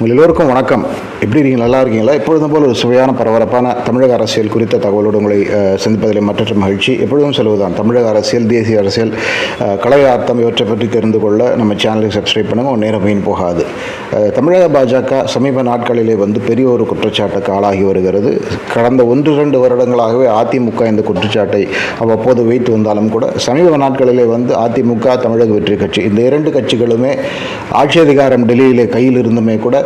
உங்கள் எல்லோருக்கும் வணக்கம். எப்படி இருக்கீங்க? நல்லா இருக்கீங்களா? எப்பொழுதும் போல் ஒரு சுவையான பரபரப்பான தமிழக அரசியல் குறித்த தகவலோடு உங்களை அஹ், சந்திப்பதில் மற்றற்ற மகிழ்ச்சி. எப்பொழுதும் செலவுதான் தமிழக அரசியல் தேசிய அரசியல் கலை அர்த்தம் இவற்றை பற்றி தெரிந்து கொள்ள நம்ம சேனலுக்கு சப்ஸ்கிரைப் பண்ணுங்கள் ஒரு நேரம் வீண் போகாது. தமிழக பாஜக சமீப நாட்களிலே வந்து பெரிய ஒரு குற்றச்சாட்டுக்கு ஆளாகி வருகிறது. கடந்த ஒன்று இரண்டு வருடங்களாகவே அதிமுக இந்த குற்றச்சாட்டை அவ்வப்போது வைத்து வந்தாலும் கூட சமீப நாட்களிலே வந்து அதிமுக தமிழக வெற்றி கட்சி இந்த இரண்டு கட்சிகளுமே ஆட்சி அதிகாரம் டெல்லியிலே கையில் இருந்துமே கூட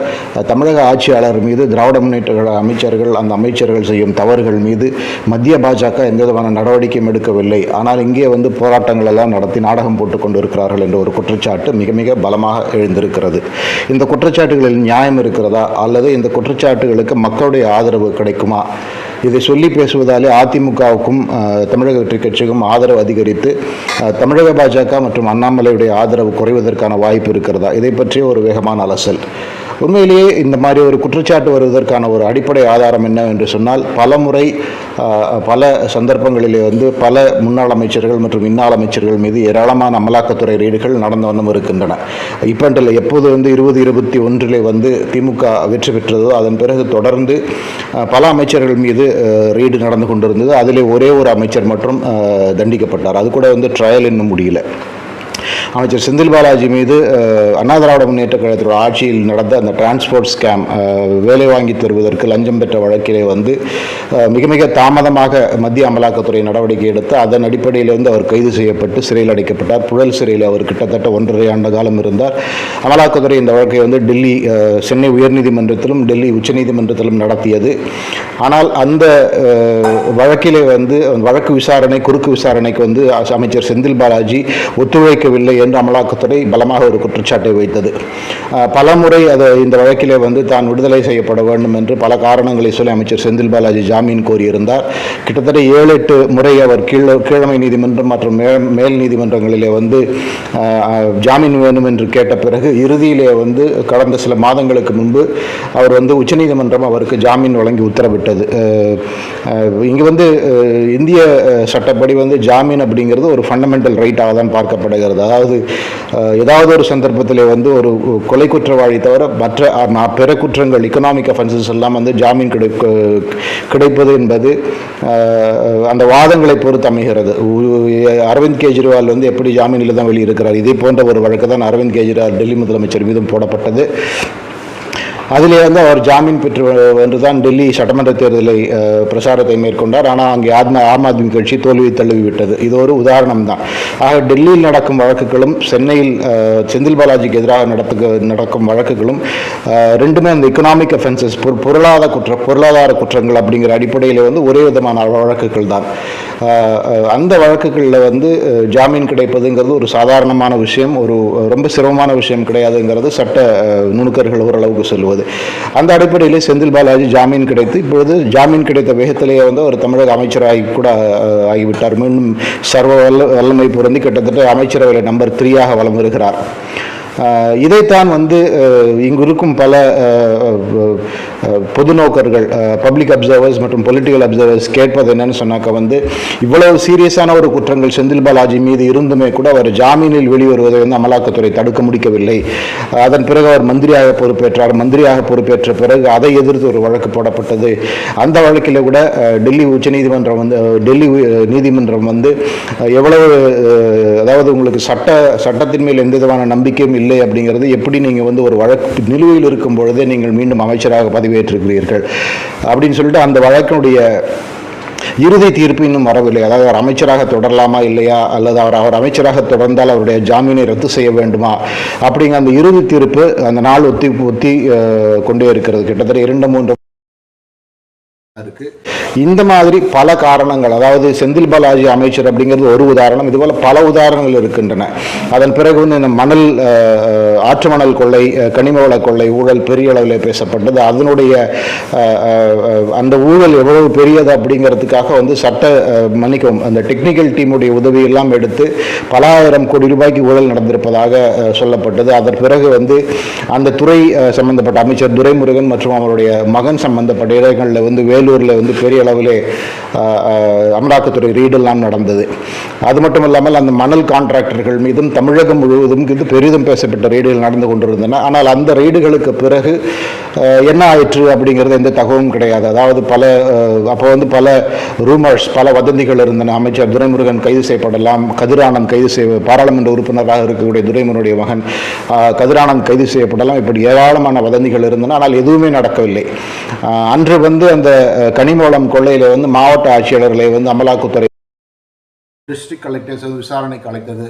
தமிழக தமிழக செயலாளர் மீது திராவிட முன்னேற்ற கழக அமைச்சர்கள் அந்த அமைச்சர்கள் செய்யும் தவறுகள் மீது மத்திய பாஜக எந்த விதமான நடவடிக்கையும் எடுக்கவில்லை. ஆனால் இங்கே வந்து போராட்டங்கள் எல்லாம் நடத்தி நாடகம் போட்டுக் கொண்டிருக்கிறார்கள் என்ற ஒரு குற்றச்சாட்டு மிக மிக பலமாக எழுந்திருக்கிறது. இந்த குற்றச்சாட்டுகளில் நியாயம் இருக்கிறதா? அல்லது இந்த குற்றச்சாட்டுகளுக்கு மக்களுடைய ஆதரவு கிடைக்குமா? இதை சொல்லி பேசுவதாலே அதிமுகவுக்கும் தமிழக வெற்றி கட்சிக்கும் ஆதரவு அதிகரித்து தமிழக பாஜக மற்றும் அண்ணாமலையுடைய ஆதரவு குறைவதற்கான வாய்ப்பு இருக்கிறதா? இதை பற்றிய ஒரு வேகமான அலசல். உண்மையிலேயே இந்த மாதிரி ஒரு குற்றச்சாட்டு வருவதற்கான ஒரு அடிப்படை ஆதாரம் என்னவென்று சொன்னால் பல முறை பல சந்தர்ப்பங்களிலே வந்து பல முன்னாள் அமைச்சர்கள் மற்றும் இன்னாள் அமைச்சர்கள் மீது ஏராளமான அமலாக்கத்துறை ரெய்டுகள் நடந்து வண்ணம் இருக்கின்றன. இப்பன்றில் எப்போது வந்து இருபது இருபத்தி ஒன்றிலே வந்து திமுக வெற்றி பெற்றதோ அதன் பிறகு தொடர்ந்து பல அமைச்சர்கள் மீது ரீடு ரெய்டு நடந்து கொண்டிருந்தது. அதிலே ஒரே ஒரு அமைச்சர் மற்றும் தண்டிக்கப்பட்டார். அது கூட வந்து ட்ரையல் இன்னும் முடியல. அமைச்சர் செந்தில் பாலாஜி மீது அண்ணா திராவிட முன்னேற்ற கழகத்தோட ஆட்சியில் நடந்த அந்த டிரான்ஸ்போர்ட் ஸ்கேம் வேலை வாங்கி தருவதற்கு லஞ்சம் பெற்ற வழக்கிலே வந்து மிக மிக தாமதமாக மத்திய அமலாக்கத்துறை நடவடிக்கை எடுத்து அதன் அடிப்படையில் வந்து அவர் கைது செய்யப்பட்டு சிறையில் அடைக்கப்பட்டார். புழல் சிறையில் அவர் கிட்டத்தட்ட ஒன்றரை ஆண்டு காலம் இருந்தார். அமலாக்கத்துறை இந்த வழக்கை வந்து டெல்லி சென்னை உயர்நீதிமன்றத்திலும் டெல்லி உச்சநீதிமன்றத்திலும் நடத்தியது. ஆனால் அந்த வழக்கிலே வந்து வழக்கு விசாரணை குறுக்கு விசாரணைக்கு வந்து அமைச்சர் செந்தில் பாலாஜி ஒத்துழைக்கவில்லை என்று அமலாக்கத்துறை பலமாக ஒரு குற்றச்சாட்டை வைத்தது. பல முறை அதை இந்த வழக்கிலே வந்து தான் விடுதலை செய்யப்பட வேண்டும் என்று பல காரணங்களை சொல்லி அமைச்சர் செந்தில் பாலாஜி ஜாமீன் கோரியிருந்தார். கிட்டத்தட்ட ஏழு எட்டு முறை அவர் கீழ கீழமை நீதிமன்றம் மற்றும் மேல் நீதிமன்றங்களிலே வந்து ஜாமீன் வேணும் என்று கேட்ட பிறகு இறுதியிலே வந்து கடந்த சில மாதங்களுக்கு முன்பு அவர் வந்து உச்சநீதிமன்றம் அவருக்கு ஜாமீன் வழங்கி உத்தரவிட்டது. இங்கே இங்கு வந்து இந்திய சட்டப்படி வந்து ஜாமீன் அப்படிங்கிறது ஒரு ஃபண்டமெண்டல் ரைட்டாக தான் பார்க்கப்படுகிறது. அதாவது அதாவது ஏதாவது ஒரு சந்தர்ப்பத்தில் வந்து ஒரு கொலை குற்றவாளி தவிர மற்ற அஹ், பிற குற்றங்கள் எக்கனாமிக் அஃபென்சஸ் எல்லாம் வந்து ஜாமீன் கிடை கிடைப்பது என்பது அந்த வாதங்களை பொறுத்து அமைகிறது. அரவிந்த் கெஜ்ரிவால் வந்து எப்படி ஜாமீனில் தான் வெளியிருக்கிறார்? இதே போன்ற ஒரு வழக்கு தான் அரவிந்த் கெஜ்ரிவால் டெல்லி முதலமைச்சர் மீதும் போடப்பட்டது. அதிலே வந்து அவர் ஜாமீன் பெற்று என்றுதான் டெல்லி சட்டமன்ற தேர்தலை பிரச்சாரத்தை மேற்கொண்டார். ஆனால் அங்கே ஆத்ம ஆம் ஆத்மி கட்சி தோல்வி தழுவி விட்டது இது ஒரு உதாரணம் தான். ஆக டெல்லியில் நடக்கும் வழக்குகளும் சென்னையில் செந்தில் பாலாஜிக்கு எதிராக நடப்பு நடக்கும் வழக்குகளும் ரெண்டுமே அந்த எக்கனாமிக் அஃபென்சஸ் பொருளாதார குற்ற பொருளாதார குற்றங்கள் அப்படிங்கிற அடிப்படையில் வந்து ஒரே விதமான வழக்குகள் தான். அந்த வழக்குகளில் வந்து ஜாமீன் கிடைப்பதுங்கிறது ஒரு சாதாரணமான விஷயம் ஒரு ரொம்ப சிரமமான விஷயம் கிடையாதுங்கிறது சட்ட நுணுக்கர்கள் ஓரளவுக்கு சொல்லுவது அந்த அடிப்படையில் செந்தில் பாலாஜி ஜாமீன் கிடைத்து இப்பொழுது ஜாமீன் கிடைத்த வேகத்திலேயே வந்து ஒரு தமிழக அமைச்சராகி கூட ஆகிவிட்டார். மீண்டும் சர்வ வல்ல வல்லமை பொருந்தி கிட்டத்தட்ட அமைச்சரவையில் நம்பர் த்ரீயாக வலம் வருகிறார். இதைத்தான் வந்து இங்கு இருக்கும் பல பொதுநோக்கர்கள் பொது நோக்கர்கள் பப்ளிக் அப்சர்வர்ஸ் மற்றும் பொலிட்டிக்கல் அப்சர்வர்ஸ் கேட்பது என்னன்னு சொன்னாக்க வந்து இவ்வளவு சீரியஸான ஒரு குற்றங்கள் செந்தில் பாலாஜி மீது இருந்துமே கூட அவர் ஜாமீனில் வெளிவருவதை வந்து அமலாக்கத்துறை தடுக்க முடிக்கவில்லை. அதன் பிறகு அவர் மந்திரியாக பொறுப்பேற்றார். மந்திரியாக பொறுப்பேற்ற பிறகு அதை எதிர்த்து ஒரு வழக்கு போடப்பட்டது. அந்த வழக்கில் கூட டெல்லி உச்சநீதிமன்றம் வந்து டெல்லி நீதிமன்றம் வந்து எவ்வளவு அதாவது உங்களுக்கு சட்ட சட்டத்தின் மேல் எந்த விதமான நம்பிக்கையும் இல்லை அப்படிங்கிறது எப்படி நீங்கள் வந்து ஒரு வழக்கு நிலுவையில் இருக்கும் பொழுதே நீங்கள் மீண்டும் அமைச்சராக பதவியேற்றிருக்கிறீர்கள் அப்படின்னு சொல்லிட்டு அந்த வழக்கினுடைய இறுதி தீர்ப்பு இன்னும் வரவில்லை. அதாவது அவர் அமைச்சராக தொடரலாமா இல்லையா? அல்லது அவர் அவர் அமைச்சராக தொடர்ந்தால் அவருடைய ஜாமீனை ரத்து செய்ய வேண்டுமா? அப்படிங்கிற அந்த இறுதி தீர்ப்பு அந்த நாள் ஒத்தி ஒத்தி கொண்டே இருக்கிறது. கிட்டத்தட்ட இரண்டு மூன்று இருக்கு. இந்த மாதிரி பல காரணங்கள் அதாவது செந்தில் பாலாஜி அமைச்சர் அப்படிங்கிறது ஒரு உதாரணம் இதுபோல் பல உதாரணங்கள் இருக்கின்றன. அதன் பிறகு வந்து இந்த மணல் ஆற்று மணல் கொள்ளை அஹ், கனிம வள கொள்ளை ஊழல் பெரிய அளவில் பேசப்பட்டது. அதனுடைய அந்த ஊழல் எவ்வளவு பெரியது அப்படிங்கிறதுக்காக வந்து சட்ட மன்னிக்கவும் அந்த டெக்னிக்கல் டீமுடைய உதவி எல்லாம் எடுத்து பல ஆயிரம் கோடி ரூபாய்க்கு ஊழல் நடந்திருப்பதாக சொல்லப்பட்டது. அதன் பிறகு வந்து அந்த துறை சம்பந்தப்பட்ட அமைச்சர் துரைமுருகன் மற்றும் அவருடைய மகன் சம்பந்தப்பட்ட இடங்களில் வந்து வேலூரில் வந்து பெரிய அளவிலே அமலாக்கத்துறை ரீடெல்லாம் நடந்தது. அது மட்டும் இல்லாமல் அந்த மணல் கான்ட்ராக்டர்கள் மீதும் தமிழகம் முழுவதும் இது பெரிதும் பேசப்பட்ட ரெய்டுகள் நடந்து கொண்டிருந்தன. ஆனால் அந்த ரெய்டுகளுக்கு பிறகு என்ன ஆயிற்று அப்படிங்கிறது எந்த தகவலும் கிடையாது. அதாவது பல அப்போ வந்து பல ரூமர்ஸ் பல வதந்திகள் இருந்தன. அமைச்சர் துரைமுருகன் கைது செய்யப்படலாம் கதிரானந்த் கைது செய்ய பாராளுமன்ற உறுப்பினராக இருக்கக்கூடிய துரைமுருடைய மகன் கதிரானந்த் கைது செய்யப்படலாம். இப்படி ஏராளமான வதந்திகள் இருந்தன. ஆனால் எதுவுமே நடக்கவில்லை. அன்று வந்து அந்த கனிமூலம் கொள்ளையில வந்து மாவட்ட ஆட்சியாளர்களை வந்து அமலாக்கத்துறை டிஸ்ட்ரிக்ட் கலெக்டர்ஸ் வந்து விசாரணைக்கு அழைத்தது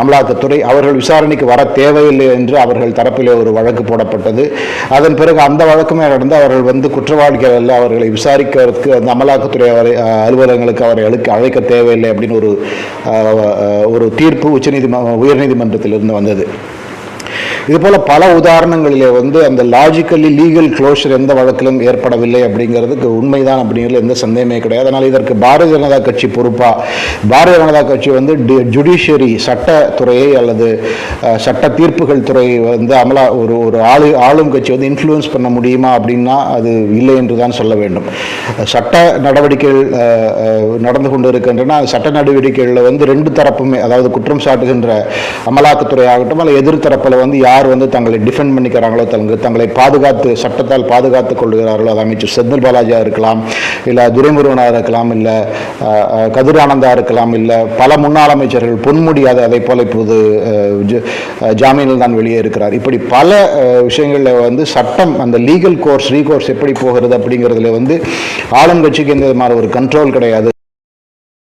அமலாக்கத்துறை அவர்கள் விசாரணைக்கு வர தேவையில்லை என்று அவர்கள் தரப்பிலே ஒரு வழக்கு போடப்பட்டது. அதன் பிறகு அந்த வழக்குமே நடந்து அவர்கள் வந்து குற்றவாளிகள் அல்ல அவர்களை விசாரிக்கிறதுக்கு அந்த அமலாக்கத்துறை அவரை அலுவலகங்களுக்கு அவரை அழைக்க அழைக்க தேவையில்லை அப்படின்னு ஒரு ஒரு தீர்ப்பு உச்சநீதிம உயர்நீதிமன்றத்திலிருந்து வந்தது. இது போல பல உதாரணங்களிலே வந்து அந்த லாஜிக்கலி லீகல் க்ளோஷர் எந்த வழக்கிலும் ஏற்படவில்லை அப்படிங்கிறதுக்கு உண்மைதான் அப்படிங்கிறது எந்த சந்தேகமே கிடையாது. அதனால் இதற்கு பாரதிய ஜனதா கட்சி பொறுப்பா? பாரதிய ஜனதா கட்சி வந்து ஜுடிஷியரி சட்டத்துறையை அல்லது சட்ட தீர்ப்புகள் துறையை வந்து அமலா ஒரு ஒரு ஆளு ஆளும் கட்சி வந்து இன்ஃப்ளூயன்ஸ் பண்ண முடியுமா அப்படின்னா அது இல்லை என்று தான் சொல்ல வேண்டும். சட்ட நடவடிக்கைகள் நடந்து கொண்டு இருக்கின்றன சட்ட நடவடிக்கைகளில் வந்து ரெண்டு தரப்புமே அதாவது குற்றம் சாட்டுகின்ற அமலாக்கத்துறை ஆகட்டும் அல்ல எதிர்த்தரப்பில் வந்து யார் யார் வந்து தங்களை டிஃபெண்ட் பண்ணிக்கிறாங்களோ தங்க தங்களை பாதுகாத்து சட்டத்தால் பாதுகாத்து கொள்கிறார்களோ அது அமைச்சர் செந்தில் பாலாஜியாக இருக்கலாம் இல்லை துரைமுருகனாக இருக்கலாம் இல்லை கதிர் ஆனந்தா இருக்கலாம் இல்லை பல முன்னாள் அமைச்சர்கள் பொன்முடியாத அதை போல இப்போது ஜாமீனில் தான் வெளியே இருக்கிறார். இப்படி பல விஷயங்களில் வந்து சட்டம் அந்த லீகல் கோர்ஸ் ரீகோர்ஸ் எப்படி போகிறது அப்படிங்கிறதுல வந்து ஆளும் கட்சிக்கு எந்த விதமான ஒரு கண்ட்ரோல் கிடையாது.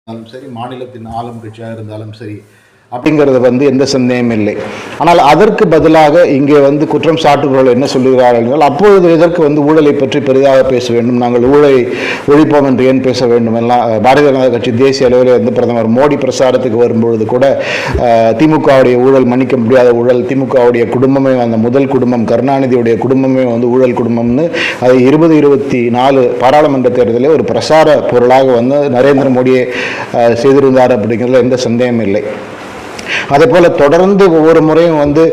இருந்தாலும் சரி மாநிலத்தின் ஆளும் கட்சியாக இருந்தாலும் சரி அப்படிங்கிறது வந்து எந்த சந்தேகமும் இல்லை. ஆனால் அதற்கு பதிலாக இங்கே வந்து குற்றம் சாட்டுகிறவர்கள் என்ன சொல்லுகிறார்கள் என்றால் அப்பொழுது இதற்கு வந்து ஊழலை பற்றி பெரிதாக பேச வேண்டும் நாங்கள் ஊழலை ஒழிப்போம் என்று ஏன் பேச வேண்டும்? எல்லாம் பாரதிய ஜனதா கட்சி தேசிய அளவில் வந்து பிரதமர் மோடி பிரசாரத்துக்கு வரும்பொழுது கூட திமுகவுடைய ஊழல் மன்னிக்க முடியாத ஊழல் திமுகவுடைய குடும்பமே அந்த முதல் குடும்பம் கருணாநிதியுடைய குடும்பமே வந்து ஊழல் குடும்பம்னு அதை இருபது இருபத்தி நாலு பாராளுமன்ற தேர்தலில் ஒரு பிரசார பொருளாக வந்து நரேந்திர மோடியே செய்திருந்தார் அப்படிங்கிறதுல எந்த சந்தேகமும் இல்லை. அதே போல் தொடர்ந்து ஒவ்வொரு முறையும் வந்து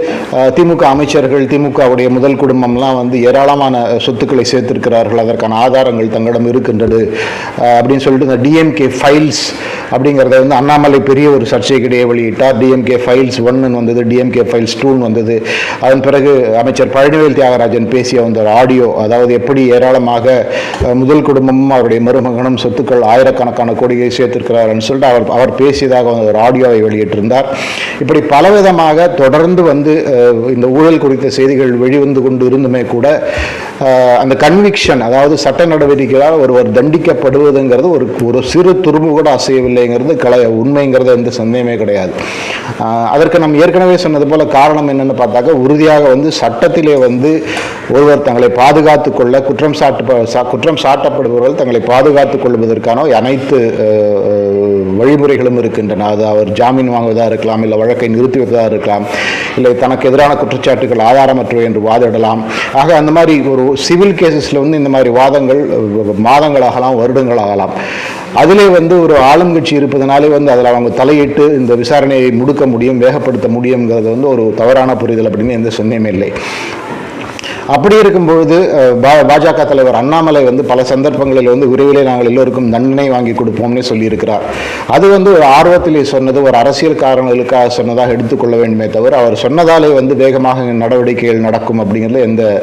திமுக அமைச்சர்கள் திமுகவுடைய முதல் குடும்பம்லாம் வந்து ஏராளமான சொத்துக்களை சேர்த்திருக்கிறார்கள். அதற்கான ஆதாரங்கள் தங்களிடம் இருக்கின்றது. அப்படின்னு சொல்லிட்டு இந்த டிஎம்கே ஃபைல்ஸ் அப்படிங்கிறத வந்து அண்ணாமலை பெரிய ஒரு சர்ச்சைக்கிடையே வெளியிட்டார். டிஎம்கே ஃபைல்ஸ் ஒன்னு வந்தது டிஎம்கே ஃபைல்ஸ் டூன்னு வந்தது. அதன் பிறகு அமைச்சர் பழனிவேல் தியாகராஜன் பேசிய அந்த ஒரு ஆடியோ அதாவது எப்படி ஏராளமாக முதல் குடும்பமும் அவருடைய மருமகனும் சொத்துக்கள் ஆயிரக்கணக்கான கோடியை சேர்த்திருக்கிறார்னு சொல்லிட்டு அவர் அவர் பேசியதாக ஒரு ஆடியோவை வெளியிட்டிருந்தார். இப்படி பலவிதமாக தொடர்ந்து வந்து இந்த ஊழல் குறித்த செய்திகள் வெளிவந்து கொண்டு இருந்துமே கூட அந்த கன்விக்ஷன் அதாவது சட்ட நடவடிக்கைகளால் ஒருவர் தண்டிக்கப்படுவதுங்கிறது ஒரு ஒரு சிறு துரும்பு கூட அசையவில்லைங்கிறது கலை உண்மைங்கிறது எந்த சந்தேகமே கிடையாது. அதற்கு நம்ம ஏற்கனவே சொன்னது போல காரணம் என்னன்னு பார்த்தாக்க உறுதியாக வந்து சட்டத்திலே வந்து ஒருவர் தங்களை பாதுகாத்து கொள்ள குற்றம் சாட்டு சா- குற்றம் சாட்டப்படுபவர்கள் தங்களை பாதுகாத்துக் கொள்வதற்கான அனைத்து வழிமுறைகளும் இருக்கின்றன. அது அவர் ஜாமீன் வாங்குவதாக இருக்கலாம் இல்லை வழக்கை நிறுத்தி வைப்பதாக இருக்கலாம் இல்லை தனக்கு எதிரான குற்றச்சாட்டுகள் ஆதாரமற்றவை என்று வாதிடலாம். ஆக அந்த மாதிரி ஒரு சிவில் கேசஸில் வந்து இந்த மாதிரி வாதங்கள் மாதங்களாகலாம் வருடங்களாகலாம். அதிலே வந்து ஒரு ஆளுங்கட்சி இருப்பதனாலே வந்து அதில் அவங்க தலையிட்டு இந்த விசாரணையை முடுக்க முடியும் வேகப்படுத்த முடியுங்கிறது வந்து ஒரு தவறான புரிதல் அப்படின்னு எந்த சந்தேகமே இல்லை. அப்படி இருக்கும்பொழுது பா- பாஜக தலைவர் அண்ணாமலை வந்து பல சந்தர்ப்பங்களில் வந்து விரைவிலே நாங்கள் எல்லோருக்கும் தண்டனை வாங்கி கொடுப்போம்னு சொல்லியிருக்கிறார். அது வந்து ஒரு ஆர்வத்திலே சொன்னது ஒரு அரசியல் காரணங்களுக்காக சொன்னதாக எடுத்துக்கொள்ள வேண்டுமே தவிர அவர் சொன்னதாலே வந்து வேகமாக நடவடிக்கைகள் நடக்கும் அப்படிங்கிறது எந்த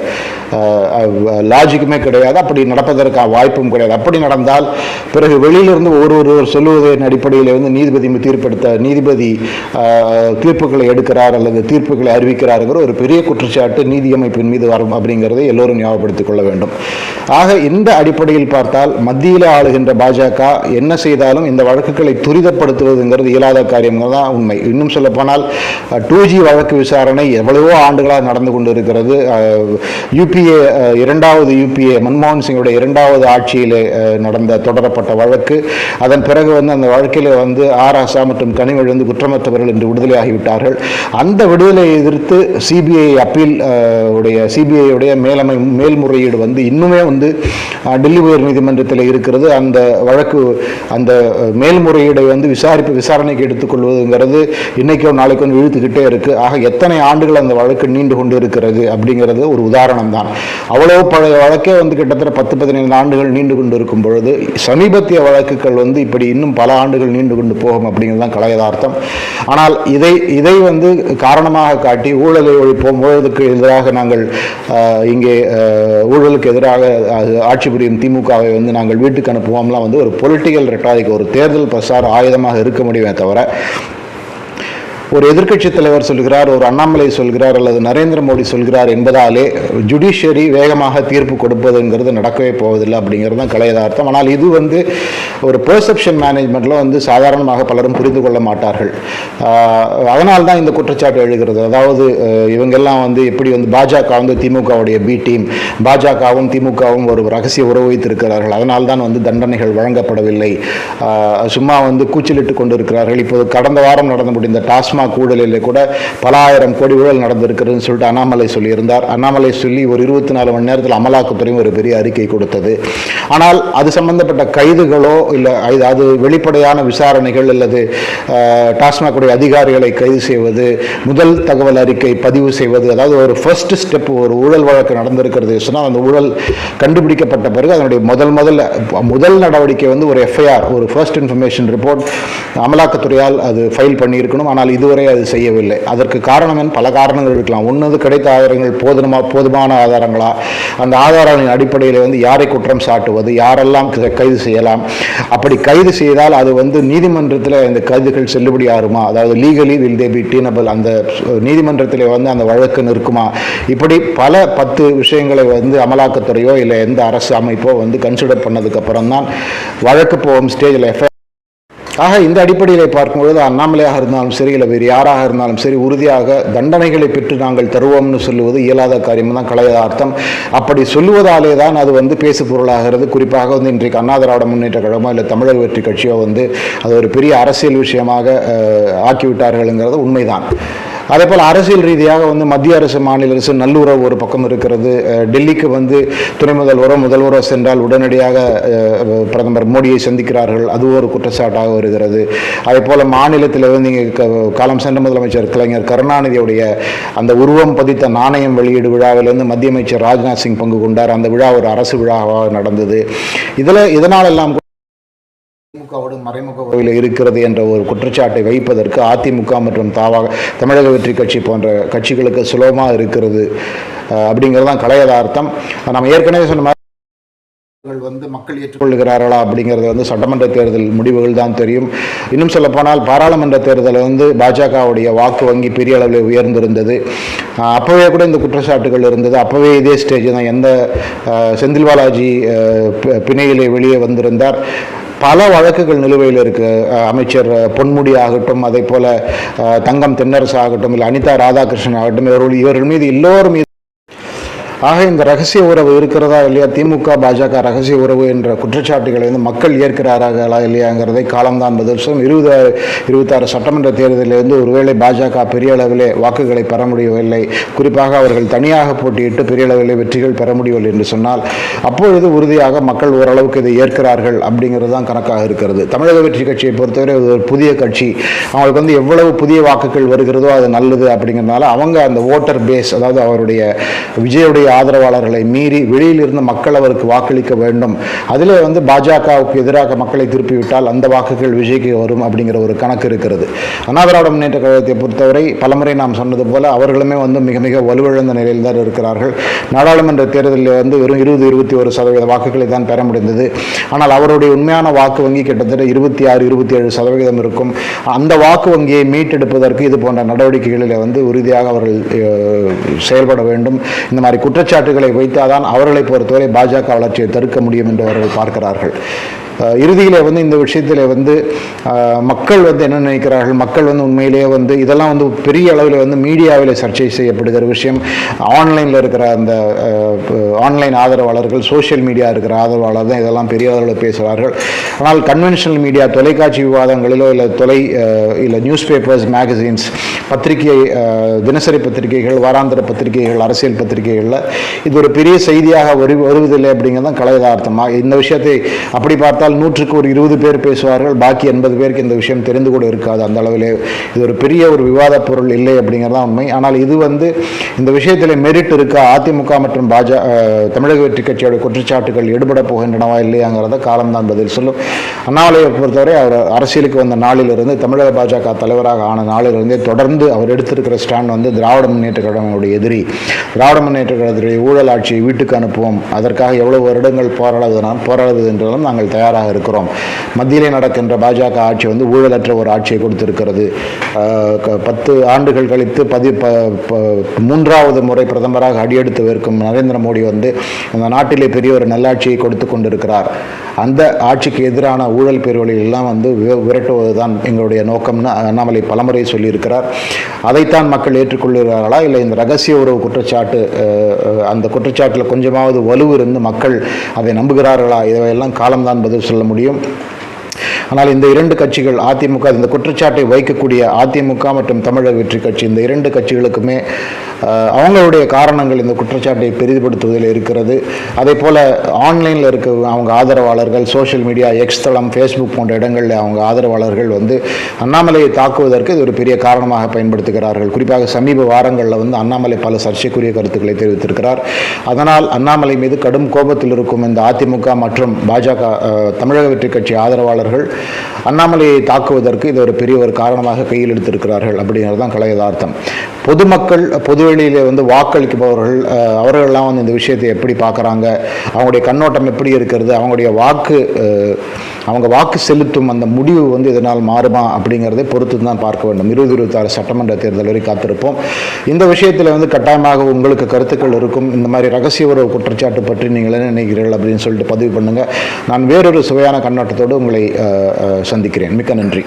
லாஜிக்குமே கிடையாது. அப்படி நடப்பதற்கான வாய்ப்பும் கிடையாது. அப்படி நடந்தால் பிறகு வெளியிலிருந்து ஒரு ஒருவர் சொல்லுவதன் அடிப்படையில் வந்து நீதிபதி தீர்ப்பெடுத்த நீதிபதி தீர்ப்புகளை எடுக்கிறார் அல்லது தீர்ப்புகளை அறிவிக்கிறாருங்கிற ஒரு பெரிய குற்றச்சாட்டு நீதியமைப்பின் மீது வரும். அப்படிங்கிறதை எல்லோரும் ஞாபகப்படுத்திக் கொள்ள வேண்டும். ஆக இந்த அடிப்படையில் பார்த்தால் மத்தியில் ஆளுகின்ற பாஜக என்ன செய்தாலும் இந்த வழக்குகளை துரிதப்படுத்துவதுங்கிறது இயலாத காரியம் தான் உண்மை. இன்னும் சொல்லப்போனால் டூ ஜி வழக்கு விசாரணை எவ்வளவோ ஆண்டுகளாக நடந்து கொண்டு இருக்கிறது யூபிஏ இரண்டாவது யூபிஏ மன்மோகன் சிங்குடைய இரண்டாவது ஆட்சியிலே நடந்த தொடரப்பட்ட வழக்கு. அதன் பிறகு வந்து அந்த வழக்கில் வந்து ஆர் ஆசா மற்றும் கனிமொழி குற்றமற்றவர்கள் என்று விடுதலையாகிவிட்டார்கள். அந்த விடுதலையை எதிர்த்து சிபிஐ அப்பீல் உடைய சிபிஐ சிபிஐயுடைய மேலமை மேல்முறையீடு வந்து இன்னுமே வந்து டெல்லி உயர் நீதிமன்றத்தில் இருக்கிறது. அந்த வழக்கு அந்த மேல்முறையீடை வந்து விசாரிப்பு விசாரணைக்கு எடுத்துக்கொள்வதுங்கிறது இன்னைக்கோ வந்து இழுத்துக்கிட்டே இருக்கு. ஆக எத்தனை ஆண்டுகள் அந்த வழக்கு நீண்டு கொண்டு இருக்கிறது அப்படிங்கிறது ஒரு உதாரணம் தான். அவ்வளவு பழைய வழக்கே வந்து கிட்டத்தட்ட பத்து பதினைந்து ஆண்டுகள் நீண்டு கொண்டு இருக்கும் பொழுது சமீபத்திய வழக்குகள் வந்து இப்படி இன்னும் பல ஆண்டுகள் நீண்டு கொண்டு போகும் அப்படிங்கிறது தான் கலையதார்த்தம் ஆனால் இதை இதை வந்து காரணமாக காட்டி ஊழலை ஒழிப்போம் ஊழலுக்கு எதிராக நாங்கள் இங்கே ஊழலுக்கு எதிராக ஆட்சி புரியும் திமுகவை வந்து நாங்கள் வீட்டுக்கு அனுப்புவோம்லாம் வந்து ஒரு பொலிட்டிக்கல் ரெட்டாரிக் ஒரு தேர்தல் பிரசார ஆயுதமாக இருக்க முடியுமே தவிர ஒரு எதிர்க்கட்சி தலைவர் சொல்கிறார் ஒரு அண்ணாமலை சொல்கிறார் அல்லது நரேந்திர மோடி சொல்கிறார் என்பதாலே ஜுடிஷியரி வேகமாக தீர்ப்பு கொடுப்பதுங்கிறது நடக்கவே போவதில்லை அப்படிங்கிறது தான் கலையதார்த்தம் ஆனால் இது வந்து ஒரு பெர்செப்ஷன் மேனேஜ்மெண்ட்டில் வந்து சாதாரணமாக பலரும் புரிந்து கொள்ள மாட்டார்கள். அதனால் தான் இந்த குற்றச்சாட்டு எழுகிறது. அதாவது இவங்கெல்லாம் வந்து எப்படி வந்து பாஜக வந்து திமுகவுடைய பி டீம் பாஜகவும் திமுகவும் ஒரு ரகசிய உறவு வைத்திருக்கிறார்கள். அதனால் தான் வந்து தண்டனைகள் வழங்கப்படவில்லை. சும்மா வந்து கூச்சலிட்டு கொண்டிருக்கிறார்கள். இப்போது கடந்த வாரம் நடந்து முடிந்த டாஸ்மாக் ஊழலில் கூட பல ஆயிரம் கோடி ஊழல் நடந்திருக்கிறதுன்னு சொல்லிட்டு அண்ணாமலை சொல்லியிருந்தார். அண்ணாமலை சொல்லி ஒரு இருபத்தி நாலு மணி நேரத்தில் அமலாக்கத்துறையும் ஒரு பெரிய அறிக்கை கொடுத்தது. ஆனால் அது சம்பந்தப்பட்ட கைதுகளோ இல்லை அது வெளிப்படையான விசாரணைகள் அல்லது டாஸ்மாகுடைய அதிகாரிகளை கைது செய்வது முதல் தகவல் அறிக்கை பதிவு செய்வது அதாவது ஒரு ஃபர்ஸ்ட் ஸ்டெப் ஒரு ஊழல் வழக்கு நடந்திருக்கிறது சொன்னால் அந்த ஊழல் கண்டுபிடிக்கப்பட்ட பிறகு அதனுடைய முதல் முதல்ல முதல் நடவடிக்கை வந்து ஒரு எஃப்ஐஆர் ஒரு ஃபர்ஸ்ட் இன்ஃபர்மேஷன் ரிப்போர்ட் அமலாக்கத்துறையால் அது ஃபைல் பண்ணியிருக்கணும். ஆனால் இது இதுவரை அது செய்யவில்லை. அதற்கு காரணம் பல காரணங்கள் இருக்கலாம். ஒன்று கிடைத்த ஆதாரங்கள் போதுமா போதுமான ஆதாரங்களா? அந்த ஆதாரங்களின் அடிப்படையில் வந்து யாரை குற்றம் சாட்டுவது? யாரெல்லாம் கைது செய்யலாம்? அப்படி கைது செய்தால் அது வந்து நீதிமன்றத்தில் இந்த கைதுகள் செல்லுபடி ஆகுமா? அதாவது legally will they be tenable அந்த நீதிமன்றத்தில் வந்து அந்த வழக்கு நிற்குமா? இப்படி பல பத்து விஷயங்களை வந்து அமலாக்கத்துறையோ இல்லை எந்த அரசு அமைப்போ வந்து கன்சிடர் பண்ணதுக்கு அப்புறம் தான் வழக்கு போகும் ஸ்டேஜில் எஃப்ஐ ஆக இந்த அடிப்படையில் பார்க்கும்பொழுது அண்ணாமலையாக இருந்தாலும் சரி இல்லை வேறு யாராக இருந்தாலும் சரி உறுதியாக தண்டனைகளை பெற்று நாங்கள் தருவோம்னு சொல்லுவது இயலாத காரியம் தான் கலையதார்த்தம் அப்படி சொல்லுவதாலே தான் அது வந்து பேசு பொருளாகிறது. குறிப்பாக வந்து இன்றைக்கு அண்ணா திராவிட முன்னேற்ற கழகமோ இல்லை தமிழர் வெற்றி கட்சியோ வந்து அது ஒரு பெரிய அரசியல் விஷயமாக ஆக்கிவிட்டார்கள்ங்கிறது உண்மைதான். அதே போல் அரசியல் ரீதியாக வந்து மத்திய அரசு மாநில அரசு நல்லுறவு ஒரு பக்கம் இருக்கிறது. டெல்லிக்கு வந்து துணை முதல்வரோ முதல்வரோ சென்றால் உடனடியாக பிரதமர் மோடியை சந்திக்கிறார்கள். அது ஒரு குற்றச்சாட்டாக வருகிறது. அதே போல் மாநிலத்தில் வந்து இங்கே க- காலம் சென்ற முதலமைச்சர் கலைஞர் கருணாநிதியுடைய அந்த உருவம் பதித்த நாணயம் வெளியீடு விழாவில் வந்து மத்திய அமைச்சர் ராஜ்நாத் சிங் பங்கு கொண்டார். அந்த விழா ஒரு அரசு விழாவாக நடந்தது. இதில் இதனாலெல்லாம் திமுகவோடு மறைமுக உறவில் இருக்கிறது என்ற ஒரு குற்றச்சாட்டை வைப்பதற்கு அதிமுக மற்றும் தாவாக தமிழக வெற்றி கட்சி போன்ற கட்சிகளுக்கு சுலபமாக இருக்கிறது. அப்படிங்கிறது தான் கலையதார்த்தம். நம்ம ஏற்கனவே சொன்ன வந்து மக்கள் ஏற்றுக்கொள்கிறார்களா அப்படிங்கிறது வந்து சட்டமன்ற தேர்தல் முடிவுகள் தான் தெரியும். இன்னும் சொல்லப்போனால் பாராளுமன்ற தேர்தலில் வந்து பாஜகவுடைய வாக்கு வங்கி பெரிய அளவில் உயர்ந்திருந்தது. அப்போவே கூட இந்த குற்றச்சாட்டுகள் இருந்தது. அப்போவே இதே ஸ்டேஜ் தான் எந்த செந்தில் பாலாஜி பி- பிணையிலே வெளியே வந்திருந்தார். பல வழக்குகள் நிலுவையில் இருக்கு. அமைச்சர் பொன்முடி ஆகட்டும் அதே போல தங்கம் தென்னரசு ஆகட்டும் இல்லை அனிதா ராதாகிருஷ்ணன் ஆகட்டும் இவர்கள் இவர்கள் மீது எல்லோரும் மீது ஆக இந்த ரகசிய உறவு இருக்கிறதா இல்லையா? திமுக பாஜக ரகசிய உறவு என்ற குற்றச்சாட்டுகளை வந்து மக்கள் ஏற்கிறார்களா இல்லையாங்கிறதை காலம்தான் பதில். சொல்லும் இருபது இருபத்தாறு சட்டமன்ற தேர்தலிலிருந்து ஒருவேளை பாஜக பெரிய அளவிலே வாக்குகளை பெற முடியவில்லை. குறிப்பாக அவர்கள் தனியாக போட்டியிட்டு பெரிய அளவிலே வெற்றிகள் பெற முடியவில்லை என்று சொன்னால் அப்பொழுது உறுதியாக மக்கள் ஓரளவுக்கு இதை ஏற்கிறார்கள் அப்படிங்கிறது தான் கணக்காக இருக்கிறது. தமிழக வெற்றி கட்சியை பொறுத்தவரை ஒரு புதிய கட்சி. அவங்களுக்கு வந்து எவ்வளவு புதிய வாக்குகள் வருகிறதோ அது நல்லது அப்படிங்கிறதுனால அவங்க அந்த ஓட்டர் பேஸ் அதாவது அவருடைய விஜயுடைய ஆதரவாளர்களை மீறி வெளியில் இருந்து மக்கள் அவருக்கு வாக்களிக்க வேண்டும். அதிலே வந்து பாஜகவுக்கு எதிராக மக்களை திருப்பிவிட்டால் அந்த வாக்குகள் விஜய்க்கு வரும் அப்படிங்கிற ஒரு கணக்கு இருக்கிறது. அண்ணா திராவிட முன்னேற்ற கழகத்தை பொறுத்தவரை பலமுறை நாம் சொன்னது போல அவர்களுமே வந்து மிக மிக வலுவிழந்த நிலையில் தான் இருக்கிறார்கள். நாடாளுமன்ற தேர்தலில் வந்து வெறும் இருபது இருபத்தி ஒரு சதவீத வாக்குகளை தான் பெற முடிந்தது. ஆனால் அவருடைய உண்மையான வாக்கு வங்கி கிட்டத்தட்ட இருபத்தி ஆறு இருபத்தி ஏழு சதவீதம் இருக்கும். அந்த வாக்கு வங்கியை மீட்டெடுப்பதற்கு இது போன்ற நடவடிக்கைகளில் வந்து உறுதியாக அவர்கள் செயல்பட வேண்டும். இந்த மாதிரி குற்ற குற்றச்சாட்டுகளை வைத்தாதான் அவர்களை பொறுத்தவரை பாஜக வளர்ச்சியை தடுக்க முடியும் என்று அவர்கள் பார்க்கிறார்கள். இறுதியில் வந்து இந்த விஷயத்தில் வந்து மக்கள் வந்து என்ன நினைக்கிறார்கள்? மக்கள் வந்து உண்மையிலேயே வந்து இதெல்லாம் வந்து பெரிய அளவில் வந்து மீடியாவில் சர்ச்சை செய்யப்படுகிற விஷயம். ஆன்லைனில் இருக்கிற அந்த ஆன்லைன் ஆதரவாளர்கள் சோஷியல் மீடியா இருக்கிற ஆதரவாளர் தான் இதெல்லாம் பெரிய அளவில் பேசுகிறார்கள். ஆனால் கன்வென்ஷனல் மீடியா தொலைக்காட்சி விவாதங்களிலோ இல்லை தொலை இல்லை நியூஸ் பேப்பர்ஸ் மேகசின்ஸ் பத்திரிகை தினசரி பத்திரிகைகள் வாராந்திர பத்திரிகைகள் அரசியல் பத்திரிகைகளில் இது ஒரு பெரிய செய்தியாக வரு வருவதில்லை அப்படிங்கிறது தான் கலையதார்த்தமாக. இந்த விஷயத்தை அப்படி பார்த்தால் நூற்றுக்கு ஒரு இருபது பேர் பேசுவார்கள் பாக்கி எண்பது பேருக்கு இந்த விஷயம் தெரிந்து கூட இருக்காது. அந்த அளவிலே இது ஒரு பெரிய ஒரு விவாத பொருள் இல்லை அப்படிங்கிறது தான் உண்மை. ஆனால் இது வந்து இந்த விஷயத்தில் மெரிட் இருக்கா? அதிமுக மற்றும் பாஜ தமிழக வெற்றி கட்சியோட குற்றச்சாட்டுகள் எடுபட போகின்றனவா இல்லையாங்கிறத காலம்தான் பதில் சொல்லும். அண்ணாமலையை பொறுத்தவரை அவர் அரசியலுக்கு வந்த நாளிலிருந்து தமிழக பாஜக தலைவராக ஆன நாளிலிருந்தே தொடர்ந்து அவர் எடுத்திருக்கிற ஸ்டாண்ட் வந்து திராவிட முன்னேற்ற கழகங்களுடைய எதிரி. திராவிட முன்னேற்ற கழகத்துடைய ஊழல் ஆட்சியை வீட்டுக்கு அனுப்புவோம். அதற்காக எவ்வளவு வருடங்கள் போராடுவதனால் போராடுவது என்றாலும் நாங்கள் தயாராக இருக்கிறோம். மத்தியிலே நடக்கின்ற பாஜக ஆட்சி வந்து ஊழலற்ற ஒரு ஆட்சியை கொடுத்திருக்கிறது. க- பத்து ஆண்டுகள் கழித்து பதி ப- ப- மூன்றாவது முறை பிரதமராக அடியெடுத்து வைக்கும் நரேந்திர மோடி வந்து அந்த நாட்டிலே பெரிய ஒரு நல்லாட்சியை கொடுத்து கொண்டிருக்கிறார். அந்த ஆட்சிக்கு எதிரான ஊழல் பேர்வழிகள் எல்லாம் வந்து வி- விரட்டுவது தான் எங்களுடைய நோக்கம்னு அண்ணாமலை பலமுறை சொல்லியிருக்கிறார். அதைத்தான் மக்கள் ஏற்றுக்கொள்கிறார்களா? இல்லை இந்த ரகசிய உறவு குற்றச்சாட்டு அந்த குற்றச்சாட்டில் கொஞ்சமாவது வலுவிருந்து மக்கள் அதை நம்புகிறார்களா? இதையெல்லாம் காலம்தான் பதில் சொல்ல முடியும். ஆனால் இந்த இரண்டு கட்சிகள் அதிமுக இந்த குற்றச்சாட்டை வைக்கக்கூடிய அதிமுக மற்றும் தமிழக வெற்றி கட்சி இந்த இரண்டு கட்சிகளுக்குமே அவங்களுடைய காரணங்கள் இந்த குற்றச்சாட்டை பெரிதுபடுத்துவதில் இருக்கிறது. அதே போல் ஆன்லைனில் இருக்க அவங்க ஆதரவாளர்கள் சோஷியல் மீடியா எக்ஸ் தளம் ஃபேஸ்புக் போன்ற இடங்களில் அவங்க ஆதரவாளர்கள் வந்து அண்ணாமலையை தாக்குவதற்கு இது ஒரு பெரிய காரணமாக பயன்படுத்துகிறார்கள். குறிப்பாக சமீப வாரங்களில் வந்து அண்ணாமலை பல சர்ச்சைக்குரிய கருத்துக்களை தெரிவித்திருக்கிறார். அதனால் அண்ணாமலை மீது கடும் கோபத்தில் இருக்கும் இந்த அதிமுக மற்றும் பாஜக தமிழக வெற்றி கட்சி ஆதரவாளர்கள் அண்ணாமலையை தாக்குவதற்கு இது ஒரு பெரிய ஒரு காரணமாக கையில் எடுத்திருக்கிறார்கள் அப்படிங்கிறது தான் கலை யதார்த்தம் பொதுமக்கள் பொதுவெளியிலே வந்து வாக்களிப்பவர்கள் அஹ், அவர்கள்லாம் வந்து இந்த விஷயத்தை எப்படி பார்க்குறாங்க அவங்களுடைய கண்ணோட்டம் எப்படி இருக்கிறது அவங்களுடைய வாக்கு அவங்க வாக்கு செலுத்தும் அந்த முடிவு வந்து இதனால் மாறுமா அப்படிங்கிறதை பொறுத்து தான் பார்க்க வேண்டும். இருபது இருபத்தாறு சட்டமன்ற தேர்தல் வரை காத்திருப்போம். இந்த விஷயத்தில் வந்து கட்டாயமாக உங்களுக்கு கருத்துக்கள் இருக்கும். இந்த மாதிரி ரகசிய உறவு குற்றச்சாட்டு பற்றி நீங்கள் என்ன நினைக்கிறீர்கள் அப்படின்னு சொல்லிட்டு பதிவு பண்ணுங்கள் நான் வேறொரு சுவையான கண்ணோட்டத்தோடு உங்களை சந்திக்கிறேன். மிக்க நன்றி.